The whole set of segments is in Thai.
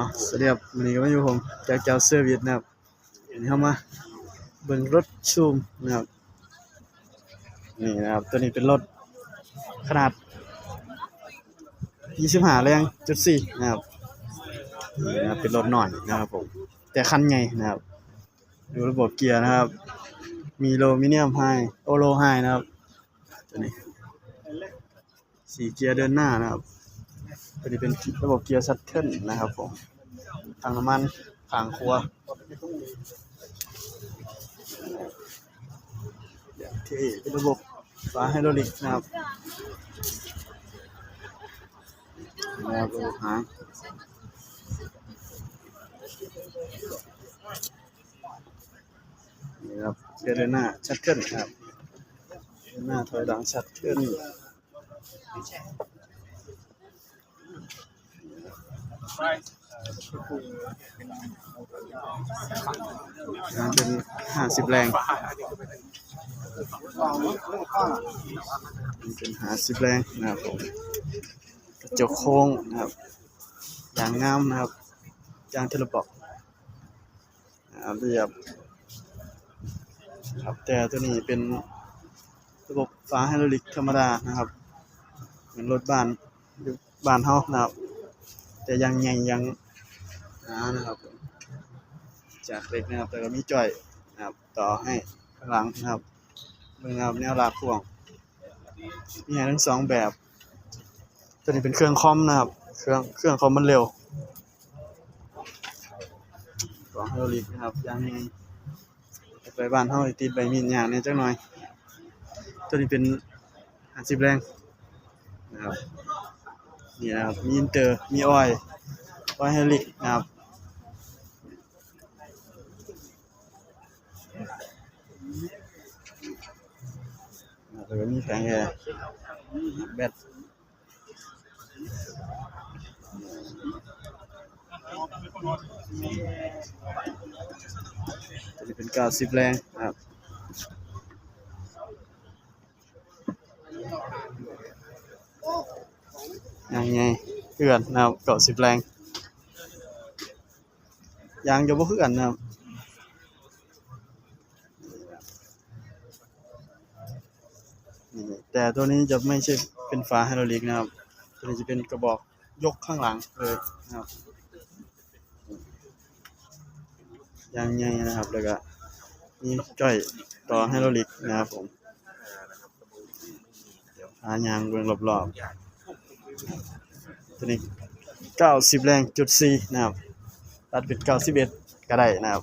อ๋อสวัสดีครับวันนี้ก็มาอยู่ผมจากเจ้าเซอร์วิสนะครับวันนี้เข้ามาเบิ่งรถชูมนะครับนี่นะครับ ตัวนี้เป็นรถขนาด 25 แรงจุด4นะครับนี่นะครับเป็นรถหน่อยนะครับผมแต่คันใหญ่นะครับดูระบบเกียร์นะครับ มีโลมิเนียมไฮโอโลไฮนะครับตัวนี้สีเกียร์เดินหน้านะครับ ตัวนี้เป็นระบบเกียร์ชัตเทิลนะครับผมทางน้ำมันทางครัวอย่างที่เป็นระบบฝาไฮดรอลิกนะครับนะครับระบบหางนี่ครับเกียร์เดินหน้าชัตเทิลครับเดินหน้าถอยหลังชัตเทิล นะเป็นห้าสิบแรงนี่เป็นห้าสิบแรงนะครับผมกระจกโค้งนะครับยางงามนะครับยางเทเลบอกนะครับเรียบครับแต่ตัวนี้เป็นระบบฝาไฮดรอลิกธรรมดานะครับ เหมือนรถบ้านบ้านเฮานะครับ แต่ยังใหญ่ยังหนานะครับผมจากเหล็กนะครับแต่ก็มีจ่อยนะครับ ต่อให้ข้างหลังนะครับเบิ่งนะครับแนวลากพ่วงมีให้ทั้งสองแบบตัวนี้เป็นเครื่องคอมนะครับ เครื่องเครื่องคอมมันเร็วของไฮดรอลิกนะครับยางไงไปบ้านเฮาติดใบมีดยางเนี่ยจักหน่อย ตัวนี้เป็น50แรงนะครับ นี่นะครับ มีอินเตอร์ มีออยล์ออยล์ไฮลิกนะครับ แล้วก็มีแผงแอร์แบตตัวนี้เป็น90แรงนะครับ ยังไงเพื่อนนะครับ90แรงยางจะบ่คือกันนะครับแต่ตัวนี้จะไม่ใช่เป็นฝาไฮดรอลิกนะครับ ตัวนี้จะเป็นกระบอกยกข้างหลังเลยนะครับยางใหญ่นะครับแล้วก็มีจ้อยต่อไฮดรอลิกนะครับผมเดี๋ยายางเบิ่งรอบๆ ตัวนี้90แรงจุด4นะครับตัดเป็น91ก็ได้นะครับ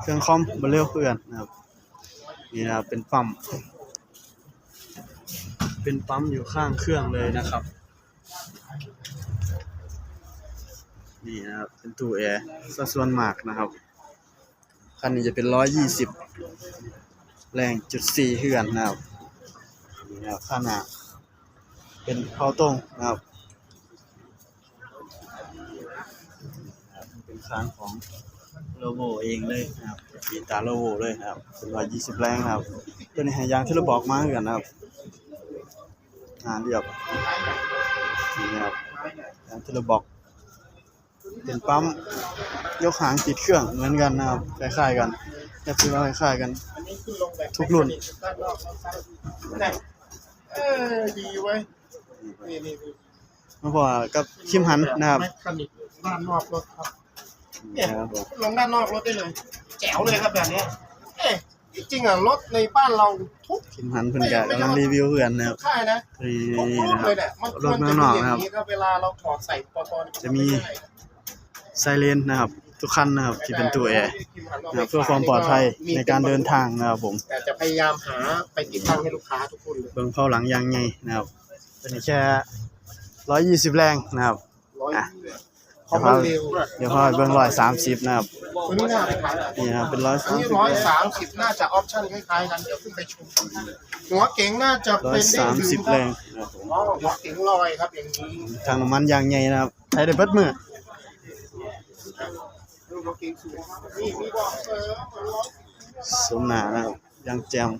เครื่องคอมบ่เร็วเพื่อนนะครับนี่นะครับเป็นปั๊มเป็นปั๊มอยู่ข้างเครื่องเลยนะครับนี่นะครับเป็นตู้แอร์สัดส่วนมากนะครับคันนี้จะเป็นร้อยยี่สิบแรงจุดสี่เฮือนนะครับนี่นะครับข้างหน้า เป็นเ้าวตรงนะครับ เป็นค้างของโลโบเองเลยนะครับมีตาโลโบเลยนะครับเป็นร้อยยี่สิบแรงนะครับตัวนี้ให้ยางที่เราบอกมาเหมือนกันนะครับอ่าเรียบนี่นะครับอย่างที่เราบอกเป็นปั๊มยกหางติดเครื่องเหมือนกันนะครับคล้ายๆกันแทบจะว่าคล้ายๆกัน ทุกรุ่น เออ ดีเว้ นี่นี่นี่มาพอกับคิมหันนะครับแมคคานิกด้านนอกรถครับนี่นะครับผมลงด้านนอกรถได้เลย แจ๋วเลยครับแบบเนี้ยเอ๊ะจริงๆอะรถในบ้านเราทุกคิมหันเพิ่นก็กำลังรีวิวเพื่อนนะครับค่ายนะนี่ทุกรุ่นนะคเลรับยแหละมันรถมันเมืจะองนมีอกอนะครับย่างนี้ครับเวลาเราถอดใส่ปตจะมีไซเรนนะครับ ทุกคันนะครับที่เป็นตู้แอร์นะครับเพื่อความปลอดภัยในการเดินทางนะครับผมแต่จะพยายามหาไปติดตั้งให้ลูกค้าทุกคนเลยเบิ่งเข้าหลังยางไงนะครับ ตัวนี้แค่ร้อยยี่สิบแรงนะครับร้อยอะเพราะมันเร็วเดี๋ยวพอเบิ่งร้อยสามสิบนะครับตัวนี้น่าไปขายนี่นะครับเป็นร้อยอันสามนี้สิบร้อยสามสิบน่าจะออปชั่นคล้ายๆกันเดี๋ยวขึ้นไปชมหัวเก๋งน่าจะร้อเป็ยนได้สามถึสิบงคแรรับงนะครับผมอ๋อหัวเก๋งลอยครับอย่างนี้ทางน้ำมันยางใหญ่นะครับใช้ได้เบิดมือดูหัวเก๋งสวยครับนี่มีบอกเออมันร้อยสมหนานะครับยางแจม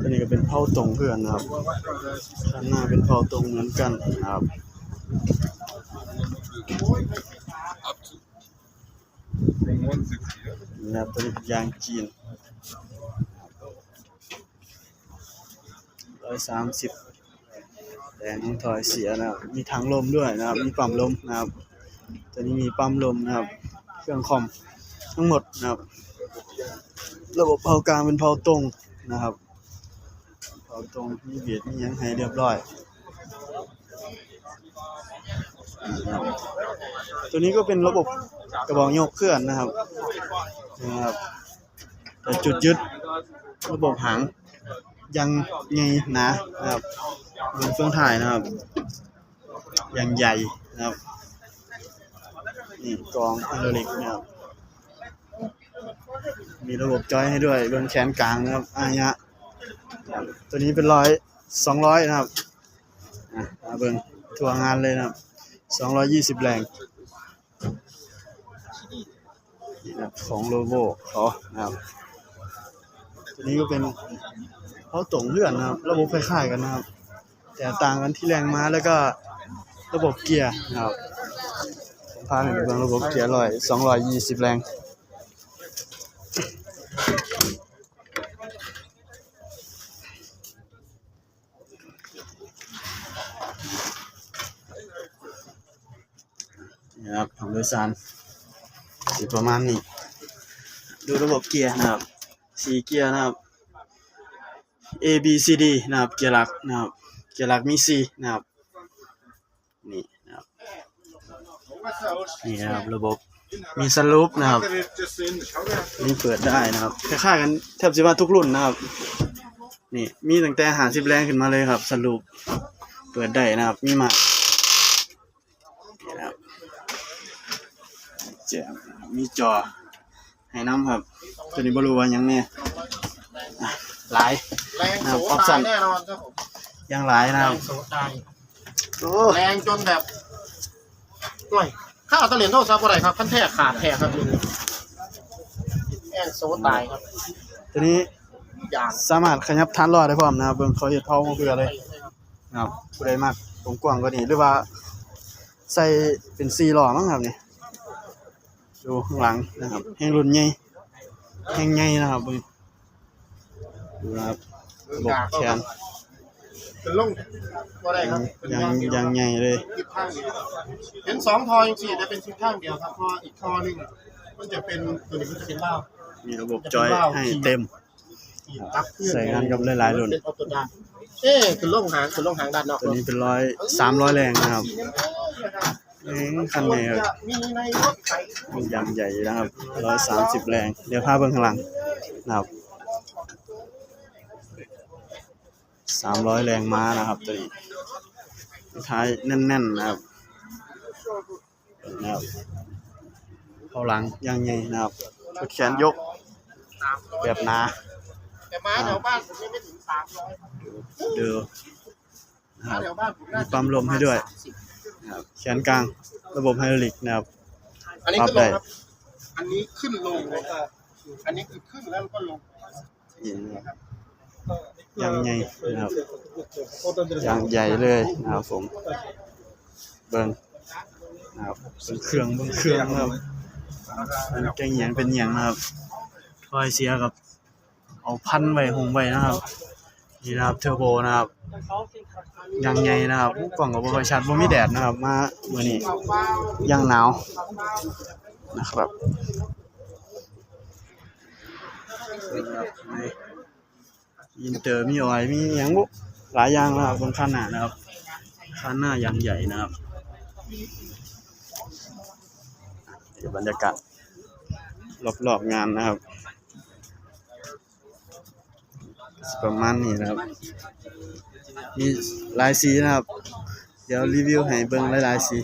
ตัวนี้ก็เป็นเผาตรงเพื่อนนะครับข้างหน้าเป็นเผาตรงเหมือนกันนะครับนะครับตัวนี้ยางจีนร้อยสามสิบแรงถอยเสียนะครับ มีถังลมด้วยนะครับ มีปั๊มลมนะครับ ตัวนี้มีปั๊มลมนะครับ เครื่องคอมทั้งหมดนะครับ ระบบเผากลางเป็นเผาตรงนะครับ เผาตรงมีเบียดมียังให้เรียบร้อยนะครับตัวนี้ก็เป็นระบบกระบอกโยกเคลื่อนนะครับนะครับแต่จุดยึดระบบหางยังไงหนานะครับบนเฟืองถ่ายนะครับ ยังใหญ่นะครับนี่กรองไฮดรอลิกนะครับ มีระบบจอยให้ด้วยบื้องแขนกลางนะครับอายะ ตัวนี้เป็นร้อยสองร้อยนะครับอะมาเบิ่งทัวงานเลยนะครับสองร้อยยี่สิบแรงนี่นะของโลโบเขานะครับตัวนี้ก็เป็นเขาตรงเลื่อนนะครับ ระบบคล้ายๆกันนะครับ แต่ต่างกันที่แรงม้าแล้วก็ระบบเกียร์นะครับผมพาไปเบิ่งระบบเกียร์ร้อยสองร้อยยี่สิบแรง นะครับของโดยสารสิประมาณนี้ ดูระบบเกียร์นะครับสี่เกียร์นะครับ A B C D นะครับเกียร์หลักนะครับเกียร์หลักมี C นะครับนี่นะครับนี่นะครับระบบมีสลูปนะครับนี่เปิดได้นะครับคล้ายๆกันแทบจะว่าทุกรุ่นนะครับนี่มีตั้งแต่หาสิบแรงขึ้นมาเลยครับสรุปเปิดได้นะครับมีมานี่นะครับแจมนะครับมีจอให้น้ำครับ ตัวนี้บรู้ว่าหยังเนี่ยอะหลายแรงครัโสบออปชั่ตานยแน่นอนครับผมยังหลายนะแรครับงโสตายโอ้แรงจนแบบห่วยข้าวตะเหรียญโทษครับอะไรครับขั้นแท้ขาดแท้ครับนี่แรงโสตายครับ ตัวนี้อย่างสามารถขยับทานรอดได้พร้อมนะครับเบิ่งเขาเห็ดเผามาเพื่อเลยนะครับผู้ใดมากผมกว้างกว่านี้หรือว่าใส่เป็นซีล้อมั้งครับนี่ ดูข้างหลังนะครับแห่งรุ่นใหญ่แห่งใหญ่นะครับเบิ่งดูนะครับระบบแขนเป็นลงว่าได้ครับเป็นยังยางเดียวยังใหญ่เลยทิศข้างเดียวเห็นสองทอจริงๆแต่เป็นทิศข้างเดียวครับเพราะอีกทอหนึงมันจะเป็นตัวนี้มันจะเป็นเหล้ามีระบบจอยให้เต็มที่รับเครื่องใส่งานกับหลายๆรุ่นเป็นออโตดาเอ๊ะคือลงหางคือลงหางด้านนอกตัวนี้เป็นร้อยสามร้อยแรงนะครับเอ้ย คันนี้ครับมีในรถไถยางใหญ่นะครับร้อยสามสิบแรง เดี๋ยวพาเบิ่งข้างหลังนะครับสามร้อยแรงม้านะครับตัวนี้ท้ายแน่นๆนะครับนะครับเข้าหลังยางใหญ่นะครับชุดแขนยกสามร้อยแบบหนาแต่ม้าแถวบ้านผมยังไม่ถึงสามร้อยดูนะคม้ารับแถวบ้านผมน่ามีจะปั๊มลมให้ด้วยสาสิบ นะครับแขนกลางระบบไฮดรอลิกนะครับอันนี้ปรับขึ้นลได้งครับ อันนี้ขึ้นลงเลยครับอันนี้คือขึ้นแล้วก็ลงนี่นะครับยางใหญ่นะครับยางใหญ่เลยนะครับผมเบิ่งนะครับเป็นเครื่องเบิ่งเครื่องนะครับเป็นแกงเหยียงเป็นเหยียงนะครับถอยเสียกับ เอาพันไว้หงไว้นะครับ นี่นะครับเทอร์โบนะครับยางใหญ่นะครับกล่องกับบ่ค่อยชัดบ่มีแดดนะครับ มามื้อนี้ยังหนาวนะครับอินเตอร์มีออยมีหยังบุหลายอย่างนะครับบนคันหน้านะครับคันหน้ายางใหญ่นะครับบรรยากาศรอบๆงานนะครับ ประมาณนี้นะครับ มีหลายสีนะครับ เดี๋ยวรีวิวให้เบิ่งหลายๆสี